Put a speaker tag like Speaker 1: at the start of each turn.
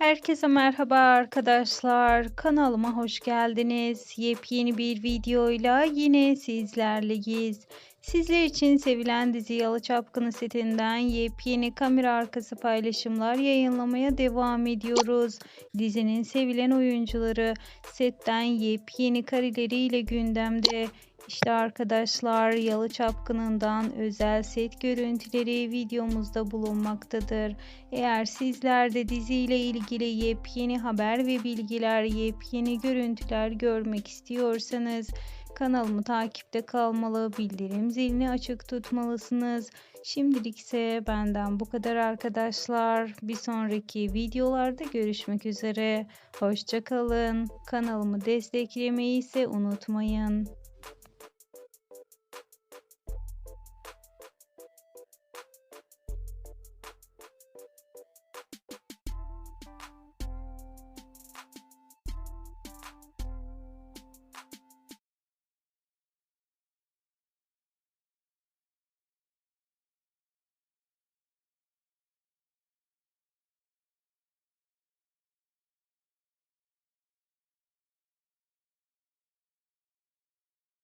Speaker 1: Herkese merhaba arkadaşlar. Kanalıma hoş geldiniz. Yepyeni bir videoyla yine sizlerleyiz. Sizler için sevilen dizi Yalı Çapkını setinden yepyeni kamera arkası paylaşımlar yayınlamaya devam ediyoruz. Dizinin sevilen oyuncuları setten yepyeni kareleriyle gündemde. İşte arkadaşlar Yalı Çapkını'ndan özel set görüntüleri videomuzda bulunmaktadır. Eğer sizler de diziyle ilgili yepyeni haber ve bilgiler, yepyeni görüntüler görmek istiyorsanız kanalımı takipte kalmalı, bildirim zilini açık tutmalısınız. Şimdilik ise benden bu kadar arkadaşlar. Bir sonraki videolarda görüşmek üzere. Hoşçakalın. Kanalımı desteklemeyi ise unutmayın.